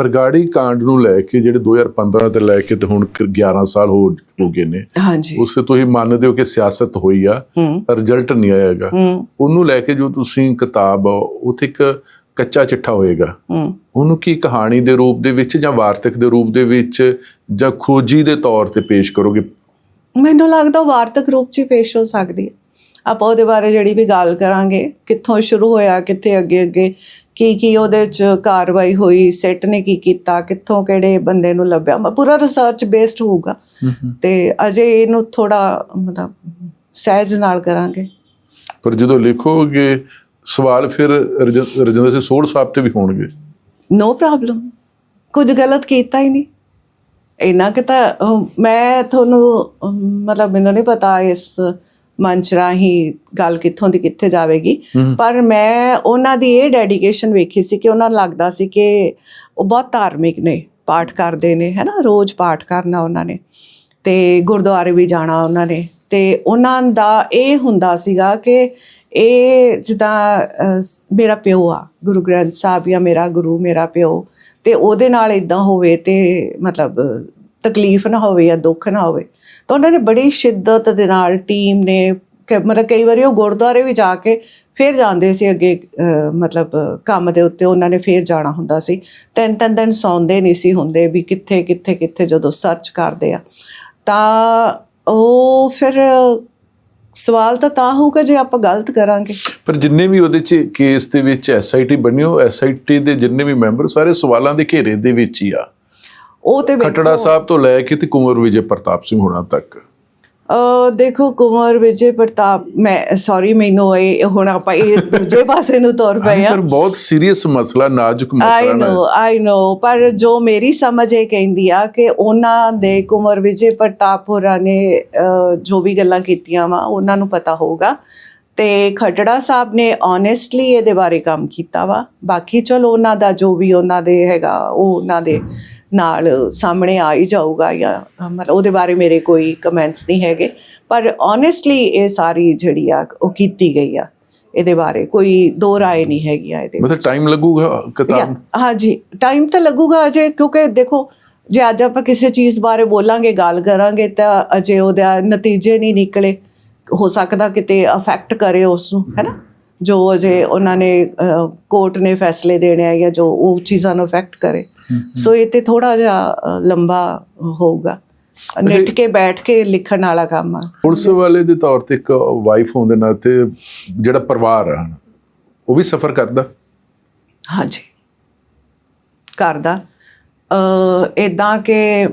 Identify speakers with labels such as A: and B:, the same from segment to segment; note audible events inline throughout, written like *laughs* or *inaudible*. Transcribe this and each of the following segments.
A: ਬਰਗਾੜੀ ਕਾਂਡ ਨੂੰ ਲੈ ਕੇ ਜਿਹੜੇ 2015 ਤੇ ਲੈ ਕੇ ਤੇ ਹੁਣ ਕ- 11 ਸਾਲ ਹੋ ਹੋ ਗਏ ਨੇ
B: ਹਾਂਜੀ।
A: ਉਸੇ ਤੁਸੀਂ ਮੰਨਦੇ ਹੋ ਕਿ ਸਿਆਸਤ ਹੋਈ ਆ
B: ਹੂੰ।
A: ਰਿਜ਼ਲਟ ਨਹੀਂ ਆਏਗਾ
B: ਹੂੰ।
A: ਉਹਨੂੰ ਲੈ ਕੇ ਜੋ ਤੁਸੀਂ ਕਿਤਾਬ ਉੱਥੇ ਇੱਕ ਕੱਚਾ ਚਿੱਠਾ ਹੋਏਗਾ।
B: ਹੂੰ।
A: ਉਹਨੂੰ ਕੀ ਕਹਾਣੀ ਦੇ ਰੂਪ ਦੇ ਵਿੱਚ ਜਾਂ ਵਾਰਤਕ ਦੇ ਰੂਪ ਦੇ ਵਿੱਚ ਜਾਂ ਖੋਜੀ ਦੇ ਤੌਰ ਤੇ ਪੇਸ਼ ਕਰੋਗੇ?
B: ਮੈਨੂੰ ਲੱਗਦਾ ਵਾਰਤਕ ਰੂਪ 'ਚ ਹੀ ਪੇਸ਼ ਹੋ ਸਕਦੀ ਹੈ। ਆਪਾਂ ਉਹਦੇ ਬਾਰੇ ਜਿਹੜੀ ਵੀ ਗੱਲ ਕਰਾਂਗੇ ਕਿੱਥੋਂ ਸ਼ੁਰੂ ਹੋਇਆ ਕਿੱਥੇ ਅੱਗੇ ਅੱਗੇ ਕੀ ਕੀ ਉਹਦੇ 'ਚ ਕਾਰਵਾਈ ਹੋਈ ਸੈੱਟ ਨੇ ਕੀ ਕੀਤਾ ਕਿੱਥੋਂ ਕਿਹੜੇ ਬੰਦੇ ਨੂੰ ਲੱਭਿਆ? ਮ- ਪੂਰਾ ਰਿਸਰਚ ਬੇਸਡ ਹੋਊਗਾ। ਤੇ ਅਜੇ ਇਹਨੂੰ ਥੋੜਾ ਮਤਲਬ ਸਹਿਜ ਨਾਲ ਕਰਾਂਗੇ।
A: ਪਰ ਜਦੋਂ ਲਿਖੋਗੇ ਸਵਾਲ ਫਿਰ ਰਜ- ਰਜਿੰਦਰ ਸਿੰਘ ਸੋਢ ਸਾਹਿਬ ਤੇ ਵੀ ਹੋਣਗੇ।
B: ਨੋ ਪ੍ਰੋਬਲਮ ਕੁਝ ਗਲਤ ਕੀਤਾ ਹੀ ਨਹੀਂ। ਇੰਨਾ ਕਿ ਤਾਂ ਅਹ, ਮੈਂ ਤੁਹਾਨੂੰ ਮਤਲਬ ਮੈਨੂੰ ਨਹੀਂ ਪਤਾ ਇਸ ਮੰਚ ਰਾਹੀਂ ਗੱਲ ਕਿੱਥੋਂ ਦੀ ਕਿੱਥੇ ਜਾਵੇਗੀ। ਪਰ ਮੈਂ ਉਹਨਾਂ ਦੀ ਇਹ ਡੈਡੀਕੇਸ਼ਨ ਵੇਖੀ ਸੀ ਕਿ ਉਹਨਾਂ ਨੂੰ ਲੱਗਦਾ ਸੀ ਕਿ ਉਹ ਬਹੁਤ ਧਾਰਮਿਕ ਨੇ ਪਾਠ ਕਰਦੇ ਨੇ ਹੈ ਨਾ? ਰੋਜ਼ ਪਾਠ ਕਰਨਾ ਉਹਨਾਂ ਨੇ ਤੇ ਗੁਰਦੁਆਰੇ ਵੀ ਜਾਣਾ ਉਹਨਾਂ ਨੇ ਤੇ ਉਹਨਾਂ ਦਾ ਇਹ ਹੁੰਦਾ ਸੀਗਾ ਕਿ ਇਹ ਜਿੱਦਾਂ ਮੇਰਾ ਪਿਓ ਆ ਗੁਰੂ ਗ੍ਰੰਥ ਸਾਹਿਬ ਜਾਂ ਮੇਰਾ ਗੁਰੂ ਮੇਰਾ ਪਿਓ ਤੇ ਉਹਦੇ ਨਾਲ ਇਦਾਂ ਹੋਵੇ ਤੇ ਮਤਲਬ ਤਕਲੀਫ ਨਾ ਹੋਵੇ ਜਾਂ ਦੁੱਖ ਨਾ ਹੋਵੇ, ਤਾਂ ਉਹਨਾਂ ਨੇ ਬੜੀ ਸ਼ਿੱਦਤ ਦੇ ਨਾਲ ਟੀਮ ਨੇ ਕਿ- ਮਤਲਬ ਕਈ ਵਾਰੀ ਉਹ ਗੁਰਦੁਆਰੇ ਵੀ ਜਾ ਕੇ ਫਿਰ ਜਾਂਦੇ ਸੀ ਅੱਗੇ ਮਤਲਬ ਕੰਮ ਦੇ ਉੱਤੇ ਉਹਨਾਂ ਨੇ ਫਿਰ ਜਾਣਾ ਹੁੰਦਾ ਸੀ। ਤਿੰਨ ਤਿੰਨ ਦਿਨ ਸੌਂਦੇ ਨਹੀਂ ਸੀ ਹੁੰਦੇ ਵੀ ਕਿੱਥੇ ਕਿੱਥੇ ਕਿੱਥੇ ਜਦੋਂ ਸਰਚ ਕਰਦੇ ਆ। ਤਾਂ ਉਹ ਫਿਰ ਸਵਾਲ ਤਾਂ ਤਾਂ ਹੋਊਗਾ ਜੇ ਆਪਾਂ ਗਲਤ ਕਰਾਂਗੇ।
A: ਪਰ ਜਿੰਨੇ ਵੀ ਉਹਦੇ ਚ ਕੇਸ ਦੇ ਵਿੱਚ ਐਸਆਈਟੀ ਬਣੀ ਉਹ ਐਸਆਈਟੀ ਦੇ ਜਿੰਨੇ ਵੀ ਮੈਂਬਰ ਸਾਰੇ ਸਵਾਲਾਂ ਦੇ ਘੇਰੇ ਦੇ ਵਿੱਚ ਹੀ ਆ।
B: ਉਹ ਤੇ
A: ਖਟੜਾ ਸਾਹਿਬ ਤੋਂ ਲੈ ਕੇ ਤੇ ਕੁੰਵਰ ਵਿਜੇ ਪ੍ਰਤਾਪ ਸਿੰਘ ਹੋਣਾ ਤੱਕ।
B: ਦੇਖੋ ਕੁਮਾਰ ਵਿਜੇ ਪ੍ਰਤਾਪ ਮੈਂ ਸੌਰੀ ਮੈਨੂੰ ਇਹ ਹੁਣ ਆਪਾਂ ਇਹ ਦੂਜੇ *laughs* ਪਾਸੇ ਨੂੰ ਤੁਰ ਪਏ ਆ
A: ਪਰ ਬਹੁਤ ਸੀਰੀਅਸ ਮਸਲਾ ਨਾਜ਼ੁਕ
B: ਆਈ
A: ਮਸਲਾ ਨਾ
B: ਨੋ ਆਈ ਨੋ ਪਰ ਜੋ ਮੇਰੀ ਸਮਝ ਇਹ ਕਹਿੰਦੀ ਆ ਕਿ ਉਹਨਾਂ ਦੇ ਕੁਮਰ ਵਿਜੇ ਪ੍ਰਤਾਪ ਹੋਰਾਂ ਨੇ ਜੋ ਵੀ ਗੱਲਾਂ ਕੀਤੀਆਂ ਵਾ ਉਹਨਾਂ ਨੂੰ ਪਤਾ ਹੋਊਗਾ। ਤੇ ਖਟੜਾ ਸਾਹਿਬ ਨੇ ਓਨੈਸਟਲੀ ਇਹਦੇ ਬਾਰੇ ਕੰਮ ਕੀਤਾ ਵਾ। ਬਾਕੀ ਚਲੋ ਉਹਨਾਂ ਦਾ ਜੋ ਵੀ ਉਹਨਾਂ ਦੇ ਹੈਗਾ ਉਹ ਉਹਨਾਂ ਦੇ ਨਾਲ ਸਾਹਮਣੇ ਆ ਹੀ ਜਾਊਗਾ ਜਾਂ ਮਤਲਬ ਉਹਦੇ ਬਾਰੇ ਮੇਰੇ ਕੋਈ ਕਮੈਂਟਸ ਨਹੀਂ ਹੈਗੇ। ਪਰ ਓਨੈਸਟਲੀ ਇਹ ਸਾਰੀ ਜਿਹੜੀ ਆ ਉਹ ਕੀਤੀ ਗਈ ਆ। ਇਹਦੇ ਬਾਰੇ ਕੋਈ ਦੋ ਰਾਏ ਨਹੀਂ ਹੈਗੀ ਆ ਇਹਦੇ
A: ਮਤਲਬ ਟਾਈਮ ਲੱਗੂਗਾ ਕਿਤਾਬ?
B: ਹਾਂਜੀ ਟਾਈਮ ਤਾਂ ਲੱਗੂਗਾ ਅਜੇ ਕਿਉਂਕਿ ਦੇਖੋ ਜੇ ਅੱਜ ਆਪਾਂ ਕਿਸੇ ਚੀਜ਼ ਬਾਰੇ ਬੋਲਾਂਗੇ ਗੱਲ ਕਰਾਂਗੇ ਤਾਂ ਅਜੇ ਉਹਦਾ ਨਤੀਜੇ ਨਹੀਂ ਨਿਕਲੇ। ਹੋ ਸਕਦਾ ਕਿਤੇ ਅਫੈਕਟ ਕਰੇ ਉਸ ਨੂੰ? ਹੈਨਾ ਜੋ ਅਜੇ ਉਹਨਾਂ ਨੇ ਕੋਰਟ ਨੇ ਫੈਸਲੇ ਦੇਣੇ ਆ ਜਾਂ ਜੋ ਉਹ ਚੀਜ਼ਾਂ ਨੂੰ ਅਫੈਕਟ ਕਰੇ। ਸੋ ਇਹ ਤੇ ਥੋੜਾ ਜਿਹਾ ਲੰਬਾ ਹੋਊਗਾ। ਨਿੱਠ ਕੇ ਬੈਠ ਕੇ ਲਿਖਣ ਵਾਲਾ ਕੰਮ ਆ।
A: ਪੁਲਿਸ ਵਾਲੇ ਦੇ ਤੌਰ ਤੇ ਇੱਕ ਵਾਈਫ ਹੋਣ ਦੇ ਨਾਤੇ ਜਿਹੜਾ ਪਰਿਵਾਰ ਆ ਉਹ ਵੀ ਸਫਰ ਕਰਦਾ?
B: ਹਾਂਜੀ। ਕਰਦਾ। ਅ ਇਦਾਂ ਕਿ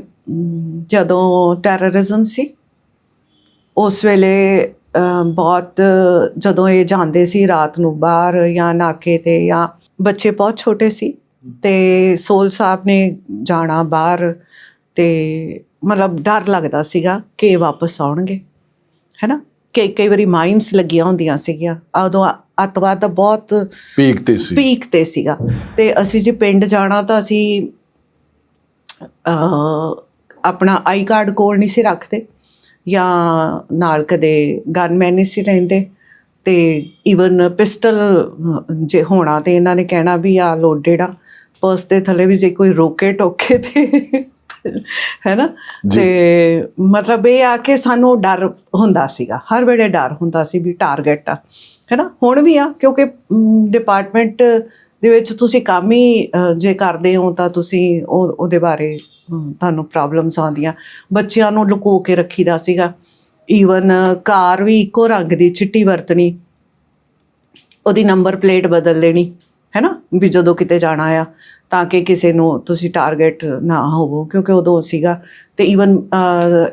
B: ਜਦੋਂ ਟੈਰਰਿਜ਼ਮ ਸੀ ਉਸ ਵੇਲੇ ਬਹੁਤ ਜਦੋਂ ਇਹ ਜਾਂਦੇ ਸੀ ਰਾਤ ਨੂੰ ਬਾਹਰ ਜਾਂ ਨਾਕੇ ਤੇ ਜਾਂ ਬੱਚੇ ਬਹੁਤ ਛੋਟੇ ਸੀ ਤੇ ਸੋਲ ਸਾਹਿਬ ਨੇ ਜਾਣਾ ਬਾਹਰ ਤੇ ਮਤਲਬ ਡਰ ਲੱਗਦਾ ਸੀਗਾ ਕਿ ਵਾਪਸ ਆਉਣਗੇ ਹੈਨਾ? ਕਈ ਕਈ ਵਾਰੀ ਮਾਈਨਸ ਲੱਗੀਆਂ ਹੁੰਦੀਆਂ ਸੀਗੀਆਂ। ਉਦੋਂ ਅੱਤਵਾਦ ਦਾ ਬਹੁਤ
A: ਪੀਕ ਤੇ ਸੀ।
B: ਪੀਕ ਤੇ ਸੀਗਾ। ਤੇ ਅਸੀਂ ਜੇ ਪਿੰਡ ਜਾਣਾ ਤਾਂ ਅਸੀਂ ਆਪਣਾ ਆਈ ਕਾਰਡ ਕੋਲ ਨਹੀਂ ਸੀ ਰੱਖਦੇ। ਜਾਂ ਨਾਲ ਕਦੇ ਗਨਮੈਨ ਨਹੀਂ ਸੀ ਲੈਂਦੇ ਤੇ ਈਵਨ ਪਿਸਟਲ ਜੇ ਹੋਣਾ ਤੇ ਇਹਨਾਂ ਨੇ ਕਹਿਣਾ ਵੀ ਆ ਲੋਡਡ ਆ ਪਰਸ ਦੇ ਥੱਲੇ ਵੀ ਜੇ ਕੋਈ ਰੋਕੇ ਟੋਕੇ ਤੇ ਹੈ ਨਾ ਤੇ ਮਤਲਬ ਇਹ ਆ ਕਿ ਸਾਨੂੰ ਡਰ ਹੁੰਦਾ ਸੀਗਾ ਹਰ ਵੇਲੇ ਡਰ ਹੁੰਦਾ ਸੀ ਵੀ ਟਾਰਗੇਟ ਆ ਹੈ ਨਾ ਹੁਣ ਵੀ ਆ ਕਿਉਂਕਿ ਡਿਪਾਰਟਮੈਂਟ ਦੇ ਵਿੱਚ ਤੁਸੀਂ ਕੰਮ ਹੀ ਜੇ ਕਰਦੇ ਹੋ ਤਾਂ ਤੁਸੀਂ ਉਹ ਉਹਦੇ ਬਾਰੇ ਤੁਹਾਨੂੰ ਪ੍ਰੋਬਲਮਸ ਆਉਂਦੀਆਂ। ਬੱਚਿਆਂ ਨੂੰ ਲੁਕੋ ਕੇ ਰੱਖੀਦਾ ਸੀਗਾ। ਈਵਨ ਕਾਰ ਵੀ ਇੱਕੋ ਰੰਗ ਦੀ ਚਿੱਟੀ ਵਰਤਣੀ। ਉਹਦੀ ਨੰਬਰ ਪਲੇਟ ਬਦਲ ਦੇਣੀ ਹੈ ਨਾ ਵੀ ਜਦੋਂ ਕਿਤੇ ਜਾਣਾ ਆ ਤਾਂ ਕਿ ਕਿਸੇ ਨੂੰ ਤੁਸੀਂ ਟਾਰਗੇਟ ਨਾ ਹੋਵੋ ਕਿਉਂਕਿ ਉਦੋਂ ਸੀਗਾ। ਤੇ ਈਵਨ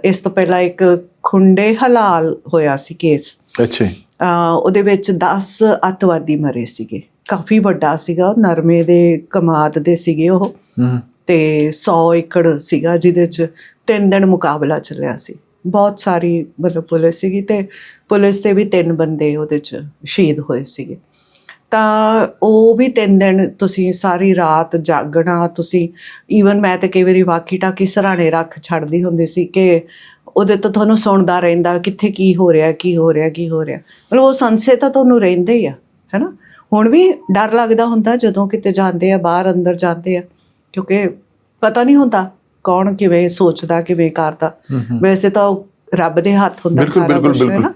B: ਇਸ ਤੋਂ ਪਹਿਲਾਂ ਇੱਕ ਖੁੰਡੇ ਹਲਾਲ ਹੋਇਆ ਸੀ ਕੇਸ
A: ਅੱਛਾ
B: ਉਹਦੇ ਵਿੱਚ 10 ਅੱਤਵਾਦੀ ਮਰੇ ਸੀਗੇ। ਕਾਫੀ ਵੱਡਾ ਸੀਗਾ ਨਰਮੇ ਦੇ ਕਮਾਦ ਦੇ ਸੀਗੇ ਉਹ। ਤੇ 100 ਏਕੜ ਸੀਗਾ ਜਿਹਦੇ ਚ ਤਿੰਨ ਦਿਨ ਮੁਕਾਬਲਾ ਚੱਲਿਆ ਸੀ। ਬਹੁਤ ਸਾਰੀ ਮਤਲਬ ਪੁਲਿਸ ਸੀਗੀ ਤੇ ਪੁਲਿਸ 'ਤੇ ਵੀ ਤਿੰਨ ਬੰਦੇ ਉਹਦੇ ਚ ਸ਼ਹੀਦ ਹੋਏ ਸੀਗੇ। ਤਾਂ ਉਹ ਵੀ ਤਿੰਨ ਦਿਨ ਤੁਸੀਂ ਸਾਰੀ ਰਾਤ ਜਾਗਣਾ, ਤੁਸੀਂ ਈਵਨ ਮੈਂ ਤੇ ਕਈ ਵਾਰੀ ਵਾਕੀ ਟਾਕੀ ਸਰਾਣੇ ਰੱਖ ਛੱਡਦੀ ਹੁੰਦੀ ਸੀ ਕਿ ਉਹਦੇ ਤੋਂ ਤੁਹਾਨੂੰ ਸੁਣਦਾ ਰਹਿੰਦਾ ਕਿੱਥੇ ਕੀ ਹੋ ਰਿਹਾ, ਕੀ ਹੋ ਰਿਹਾ, ਕੀ ਹੋ ਰਿਹਾ। ਮਤਲਬ ਉਹ ਸੰਸੇ ਤਾਂ ਤੁਹਾਨੂੰ ਰਹਿੰਦੇ ਹੀ ਆ, ਹੈਨਾ? ਹੁਣ ਵੀ ਡਰ ਲੱਗਦਾ ਹੁੰਦਾ ਜਦੋਂ ਕਿਤੇ ਜਾਂਦੇ ਆ, ਬਾਹਰ ਅੰਦਰ ਜਾਂਦੇ ਆ। ਕਿਉਂਕਿ ਪਤਾ ਨਹੀਂ ਹੁੰਦਾ ਕੌਣ ਕਿਵੇਂ ਸੋਚਦਾ ਕਿਵੇਂ ਕਰਦਾ। ਵੈਸੇ ਤਾਂ ਰੱਬ ਦੇ ਹੱਥ ਹੁੰਦਾ ਸਾਰਾ ਕੁਝ ਹੈ ਨਾ।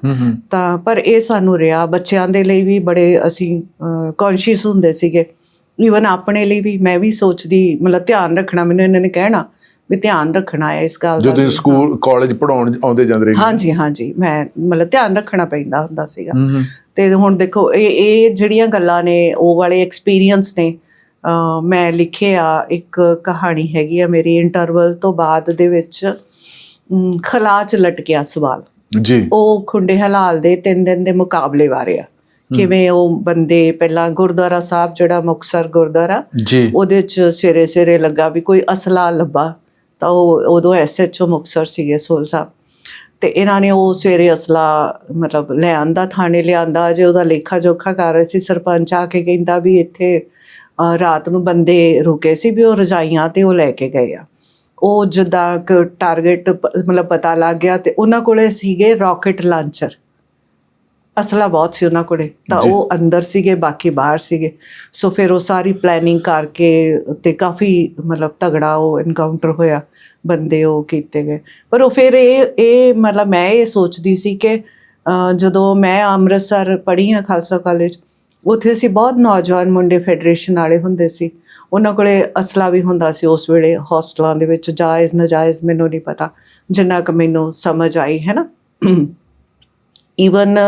B: ਤਾਂ ਪਰ ਇਹ ਸਾਨੂੰ ਰਿਹਾ। ਬੱਚਿਆਂ ਦੇ ਲਈ ਵੀ ਬੜੇ ਅਸੀਂ ਕੌਨਸ਼ੀਅਸ ਹੁੰਦੇ ਸੀਗੇ। ਈਵਨ ਆਪਣੇ ਲਈ ਵੀ ਮੈਂ ਵੀ ਸੋਚਦੀ ਮਤਲਬ ਧਿਆਨ ਰੱਖਣਾ ਮੈਨੂੰ ਇਹਨਾਂ ਨੇ ਕਹਿਣਾ ਵੀ ਧਿਆਨ ਰੱਖਣਾ ਹੈ ਇਸ ਗੱਲ ਦਾ
A: ਜਦੋਂ ਸਕੂਲ ਕਾਲਜ ਪੜਾਉਣ ਆਉਂਦੇ ਜਾਂਦੇ ਰਹੇ
B: ਹਾਂਜੀ ਹਾਂਜੀ। ਮੈਂ ਮਤਲਬ ਧਿਆਨ ਰੱਖਣਾ ਪੈਂਦਾ ਹੁੰਦਾ ਸੀਗਾ। ਤੇ ਹੁਣ ਦੇਖੋ ਇਹ ਇਹ ਜਿਹੜੀਆਂ ਗੱਲਾਂ ਨੇ ਉਹ ਵਾਲੇ ਐਕਸਪੀਰੀਅੰਸ ਨੇ ਮੈਂ ਲਿਖਿਆ ਇੱਕ ਕਹਾਣੀ ਹੈਗੀ ਆ ਮੇਰੀ ਇੰਟਰਵਲ ਤੋਂ ਬਾਅਦ ਦੇ ਵਿੱਚ ਖਲਾ ਚ ਲਟਕਿਆ ਸਵਾਲ।
A: ਜੀ।
B: ਉਹ ਖੁੰਡੇ ਹਲਾਲ ਦੇ ਤਿੰਨ ਦਿਨ ਦੇ ਮੁਕਾਬਲੇ ਬਾਰੇ ਆ। ਕਿਵੇਂ ਉਹ ਬੰਦੇ ਪਹਿਲਾਂ ਗੁਰਦੁਆਰਾ ਸਾਹਿਬ ਜਿਹੜਾ ਮੁਕਸਰ ਗੁਰਦੁਆਰਾ
A: ਜੀ।
B: ਉਹਦੇ ਚ ਸਵੇਰੇ ਸਵੇਰੇ ਲੱਗਾ ਵੀ ਕੋਈ ਅਸਲਾ ਲੱਭਾ ਤਾਂ ਉਹ ਉਦੋਂ ਐਸਐਚਓ ਮੁਕਸਰ ਸੀਗੇ ਸੋਲ ਸਾਹਿਬ। ਤੇ ਇਹਨਾਂ ਨੇ ਉਹ ਸਵੇਰੇ ਅਸਲਾ ਮਤਲਬ ਲੈ ਆਂਦਾ ਥਾਣੇ ਲਿਆਂਦਾ ਜੇ ਉਹਦਾ ਲੇਖਾ ਜੋਖਾ ਕਰ ਰਹੇ ਸੀ ਸਰਪੰਚ ਆ ਕੇ ਕਹਿੰਦਾ ਵੀ ਇੱਥੇ ਰਾਤ ਨੂੰ ਬੰਦੇ ਰੁਕੇ ਸੀ ਵੀ ਉਹ ਰਜਾਈਆਂ ਤੇ ਉਹ ਲੈ ਕੇ ਗਏ ਆ। ਉਹ ਜਦਾਂ ਟਾਰਗੇਟ ਮਤਲਬ ਪਤਾ ਲੱਗ ਗਿਆ ਤੇ ਉਹਨਾਂ ਕੋਲੇ ਸੀਗੇ ਰਾਕਟ ਲਾਂਚਰ ਅਸਲਾ ਬਹੁਤ ਸੀ ਉਹਨਾਂ ਕੋਲੇ। ਤਾਂ। ਉਹ ਅੰਦਰ ਸੀਗੇ ਬਾਕੀ ਬਾਹਰ ਸੀਗੇ। ਸੋ ਫਿਰ ਉਹ ਸਾਰੀ ਪਲੈਨਿੰਗ ਕਰਕੇ ਤੇ ਕਾਫੀ ਮਤਲਬ ਤਗੜਾ ਉਹ ਐਨਕਾਊਂਟਰ ਹੋਇਆ ਬੰਦੇ ਉਹ ਕੀਤੇ ਗਏ। ਪਰ ਉਹ ਫਿਰ ਇਹ ਇਹ ਮਤਲਬ ਮੈਂ ਇਹ ਸੋਚਦੀ ਸੀ ਕਿ ਜਦੋਂ ਮੈਂ ਅੰਮ੍ਰਿਤਸਰ ਪੜ੍ਹੀ ਹਾਂ ਖਾਲਸਾ ਕਾਲਜ ਉੱਥੇ ਅਸੀਂ ਬਹੁਤ ਨੌਜਵਾਨ ਮੁੰਡੇ ਫੈਡਰੇਸ਼ਨ ਵਾਲੇ ਹੁੰਦੇ ਸੀ। ਉਹਨਾਂ ਕੋਲੇ ਅਸਲਾ ਵੀ ਹੁੰਦਾ ਸੀ ਉਸ ਵੇਲੇ ਹੌਸਟਲਾਂ ਦੇ ਵਿੱਚ ਜਾਇਜ਼ ਨਜਾਇਜ਼ ਮੈਨੂੰ ਨਹੀਂ ਪਤਾ ਜਿੰਨਾ ਕੁ ਮੈਨੂੰ ਸਮਝ ਆਈ ਹੈ ਨਾ? ਈਵਨ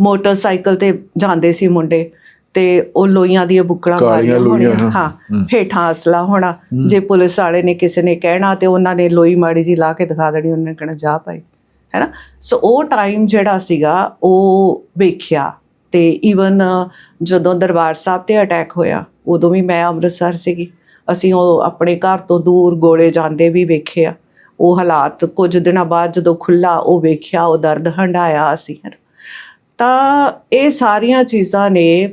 B: ਮੋਟਰਸਾਈਕਲ ਤੇ ਜਾਂਦੇ ਸੀ ਮੁੰਡੇ ਤੇ ਉਹ ਲੋਈਆਂ ਦੀਆਂ ਬੁੱਕਲਾਂ
A: ਕਾਲੀਆਂ
B: ਮਾਰੀਆਂ ਹੋਣੀਆਂ
A: ਹਾਂ।
B: ਹੇਠਾਂ ਅਸਲਾ ਹੋਣਾ ਜੇ ਪੁਲਿਸ ਵਾਲੇ ਨੇ ਕਿਸੇ ਨੇ ਕਹਿਣਾ ਤੇ ਉਹਨਾਂ ਨੇ ਲੋਈ ਮਾੜੀ ਜੀ ਲਾ ਕੇ ਦਿਖਾ ਦੇਣੀ ਉਹਨਾਂ ਨੇ ਕਹਿਣਾ ਜਾ ਭਾਈ ਹੈਨਾ ਸੋ ਉਹ ਟਾਈਮ ਜਿਹੜਾ ਸੀਗਾ ਉਹ ਵੇਖਿਆ। ਤੇ ਈਵਨ ਜਦੋਂ ਦਰਬਾਰ ਸਾਹਿਬ ਤੇ ਅਟੈਕ ਹੋਇਆ, ਉਦੋਂ ਵੀ ਮੈਂ ਅੰਮ੍ਰਿਤਸਰ ਸੀਗੀ। ਅਸੀਂ ਉਹ ਆਪਣੇ ਘਰ ਤੋਂ ਦੂਰ ਗੋਲੇ ਜਾਂਦੇ ਵੀ ਵੇਖਿਆ। ਉਹ ਹਾਲਾਤ ਕੁਝ ਦਿਨਾਂ ਬਾਅਦ ਜਦੋਂ ਖੁੱਲਾ ਉਹ ਵੇਖਿਆ, ਉਹ ਦਰਦ ਹੰਡਾਇਆ ਅਸੀਂ। ਹੈ ਨਾ। ਤਾਂ ਇਹ ਸਾਰੀਆਂ ਚੀਜ਼ਾਂ ਨੇ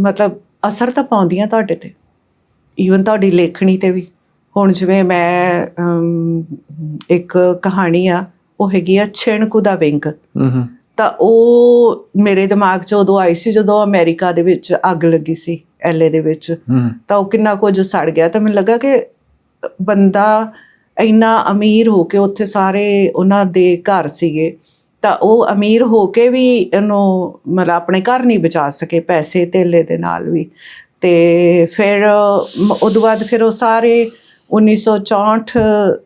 B: ਮਤਲਬ ਅਸਰ ਤਾਂ ਪਾਉਂਦੀਆਂ ਤੁਹਾਡੇ ਤੇ। ਈਵਨ ਤੁਹਾਡੀ ਲੇਖਣੀ ਤੇ ਵੀ। ਹੁਣ ਜਿਵੇਂ ਮੈਂ ਇੱਕ ਕਹਾਣੀ ਆ, ਉਹ ਹੈਗੀ ਆ ਛਿਣਕੂ ਦਾ ਵਿੰਗ।
A: ਹੂੰ ਹੂੰ।
B: ਤਾਂ ਉਹ ਮੇਰੇ ਦਿਮਾਗ 'ਚ ਉਦੋਂ ਆਈ ਸੀ ਜਦੋਂ ਅਮਰੀਕਾ ਦੇ ਵਿੱਚ ਅੱਗ ਲੱਗੀ ਸੀ ਐਲਏ ਦੇ ਵਿੱਚ। ਤਾਂ ਉਹ ਕਿੰਨਾ ਕੁਝ ਸੜ ਗਿਆ। ਤਾਂ ਮੈਨੂੰ ਲੱਗਾ ਕਿ ਬੰਦਾ ਇੰਨਾ ਅਮੀਰ ਹੋ ਕੇ ਉੱਥੇ ਸਾਰੇ ਉਹਨਾਂ ਦੇ ਘਰ ਸੀਗੇ। ਤਾਂ ਉਹ ਅਮੀਰ ਹੋ ਕੇ ਵੀ ਇਹਨੂੰ ਮਤਲਬ ਆਪਣੇ ਘਰ ਨਹੀਂ ਬਚਾ ਸਕੇ ਪੈਸੇ ਧੇਲੇ ਦੇ ਨਾਲ ਵੀ। ਤੇ ਫਿਰ ਉਦੋਂ ਬਾਅਦ ਫਿਰ ਉਹ ਸਾਰੇ 1964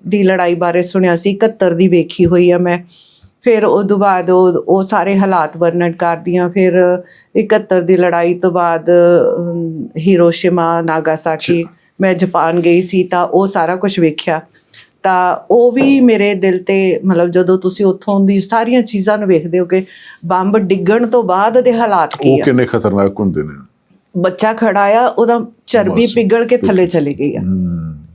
B: ਦੀ ਲੜਾਈ ਬਾਰੇ ਸੁਣਿਆ ਸੀ 71 ਦੀ ਵੇਖੀ ਹੋਈ ਆ ਮੈਂ। ਫਿਰ ਉਦੋਂ ਬਾਅਦ ਉਹ ਉਹ ਸਾਰੇ ਹਾਲਾਤ ਵਰਣਨ ਕਰਦੀਆਂ ਫਿਰ 71 ਦੀ ਲੜਾਈ ਤੋਂ ਬਾਅਦ ਹੀਰੋਸ਼ੀਮਾ ਨਾਗਾਸਾਕੀ ਮੈਂ ਜਾਪਾਨ ਗਈ ਸੀ ਤਾਂ ਉਹ ਸਾਰਾ ਕੁਝ ਵੇਖਿਆ। ਤਾਂ ਉਹ ਵੀ ਮੇਰੇ ਦਿਲ ਤੇ ਮਤਲਬ ਜਦੋਂ ਤੁਸੀਂ ਉੱਥੋਂ ਦੀ ਸਾਰੀਆਂ ਚੀਜ਼ਾਂ ਨੂੰ ਵੇਖਦੇ ਹੋ ਕਿ ਬੰਬ ਡਿੱਗਣ ਤੋਂ ਬਾਅਦ ਦੇ ਹਾਲਾਤ ਕੀ
A: ਉਹ
B: ਆ?
A: ਕਿੰਨੇ ਖਤਰਨਾਕ ਹੁੰਦੇ ਨੇ।
B: ਬੱਚਾ ਖੜਾ ਆ ਉਹਦਾ ਚਰਬੀ ਪਿਘਲ ਕੇ ਥੱਲੇ ਚਲੀ ਗਈ ਆ।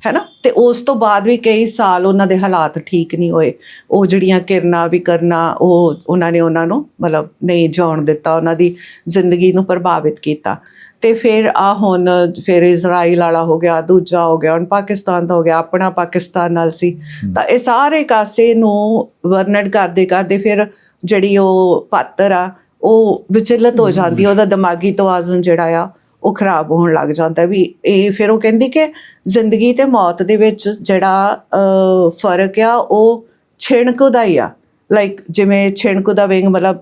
B: ਹੈਨਾ? ਤੇ ਉਸ ਤੋਂ ਬਾਅਦ ਵੀ ਕਈ ਸਾਲ ਉਹਨਾਂ ਦੇ ਹਾਲਾਤ ਠੀਕ ਨਹੀਂ ਹੋਏ। ਉਹ ਜਿਹੜੀਆਂ ਕਿਰਨਾਂ ਵੀ ਕਰਨਾ ਉਹ ਉਹਨਾਂ ਨੇ ਉਹਨਾਂ ਨੂੰ ਮਤਲਬ ਨਹੀਂ ਜਿਉਣ ਦਿੱਤਾ ਉਹਨਾਂ ਦੀ ਜ਼ਿੰਦਗੀ ਨੂੰ ਪ੍ਰਭਾਵਿਤ ਕੀਤਾ। ਤੇ ਫਿਰ ਆ ਹੁਣ ਫਿਰ ਇਜ਼ਰਾਈਲ ਵਾਲਾ ਹੋ ਗਿਆ ਦੂਜਾ ਹੋ ਗਿਆ ਹੁਣ ਪਾਕਿਸਤਾਨ ਦਾ ਹੋ ਗਿਆ ਆਪਣਾ ਪਾਕਿਸਤਾਨ ਨਾਲ ਸੀ। ਤਾਂ ਇਹ ਸਾਰੇ ਕਾਸੇ ਨੂੰ ਵਰਣਨ ਕਰਦੇ ਕਰਦੇ ਫਿਰ ਜਿਹੜੀ ਉਹ ਪਾਤਰ ਆ ਉਹ ਵਿਚਲਿਤ ਹੋ ਜਾਂਦੀ ਉਹਦਾ ਦਿਮਾਗੀ ਤਵਾਜ਼ਨ ਜਿਹੜਾ ਆ ਉਹ ਖਰਾਬ ਹੋਣ ਲੱਗ ਜਾਂਦਾ ਵੀ ਇਹ ਫਿਰ ਉਹ ਕਹਿੰਦੀ ਕਿ ਜ਼ਿੰਦਗੀ ਤੇ ਮੌਤ ਦੇ ਵਿੱਚ ਜਿਹੜਾ ਫ਼ਰਕ ਆ ਉਹ ਛਿਣਕ ਦਾ ਹੀ ਆ। ਲਾਈਕ ਜਿਵੇਂ ਛਿਣਕ ਦਾ ਵਿੰਗ ਮਤਲਬ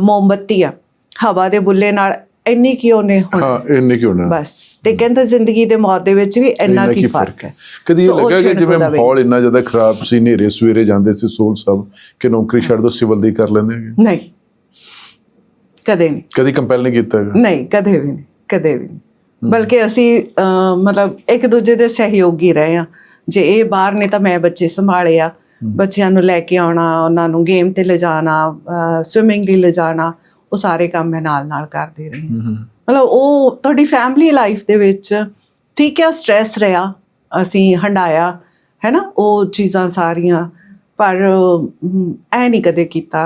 B: ਮੋਮਬੱਤੀ ਆ ਹਵਾ ਦੇ ਬੁੱਲੇ ਨਾਲ ਇੰਨੀ ਕੀ ਉਹਨੇ ਹੁਣ
A: ਹਾਂ ਇੰਨੇ ਕਿਉਂ ਨਾ
B: ਬਸ ਤੇ ਕਹਿੰਦਾ ਜ਼ਿੰਦਗੀ ਤੇ ਮੌਤ ਦੇ ਵਿੱਚ ਵੀ ਇੰਨਾ ਕੀ ਫ਼ਰਕ ਹੈ।
A: ਕਦੀ ਇਹ ਲੱਗਾ ਕਿ ਜਿਵੇਂ
B: ਦਾ।
A: ਮਾਹੌਲ ਇੰਨਾ ਜ਼ਿਆਦਾ ਖਰਾਬ ਸੀ ਨੇਰੇ ਸਵੇਰੇ ਜਾਂਦੇ ਸੀ ਸੋਲ ਸਾਹਿਬ ਕਿ ਨੌਕਰੀ ਛੱਡ ਦੋ ਸਿਵਲ ਦੀ ਕਰ ਲੈਂਦੇ ਹੈਗੇ।
B: ਨਹੀਂ। ਕਦੇ ਨਹੀਂ।
A: ਕਦੀ ਕੰਪੈਲ ਨਹੀਂ ਕੀਤਾ
B: ਨਹੀਂ ਕਦੇ ਵੀ ਨਹੀਂ। ਕਦੇ ਵੀ ਬਲਕਿ ਅਸੀਂ ਮਤਲਬ ਇੱਕ ਦੂਜੇ ਦੇ ਸਹਿਯੋਗੀ ਰਹੇ ਆ ਜੇ ਇਹ ਬਾਹਰ ਨੇ ਤਾਂ ਮੈਂ ਬੱਚੇ ਸੰਭਾਲੇ ਆ ਬੱਚਿਆਂ ਨੂੰ ਲੈ ਕੇ ਆਉਣਾ ਉਹਨਾਂ ਨੂੰ ਗੇਮ ਤੇ ਲਿਜਾਣਾ ਸਵਿਮਿੰਗ ਲਈ ਲਿਜਾਣਾ ਉਹ ਸਾਰੇ ਕੰਮ ਮੈਂ ਨਾਲ ਨਾਲ ਕਰਦੀ ਰਹੀ। ਮਤਲਬ ਉਹ ਤੁਹਾਡੀ ਫੈਮਿਲੀ ਲਾਈਫ ਦੇ ਵਿੱਚ ਠੀਕ ਹੈ ਸਟ੍ਰੈਸ ਰਿਹਾ ਅਸੀਂ ਹੰਡਾਇਆ ਹੈ ਨਾ? ਉਹ ਚੀਜ਼ਾਂ ਸਾਰੀਆਂ ਪਰ ਐ ਨਹੀਂ ਕਦੇ ਕੀਤਾ।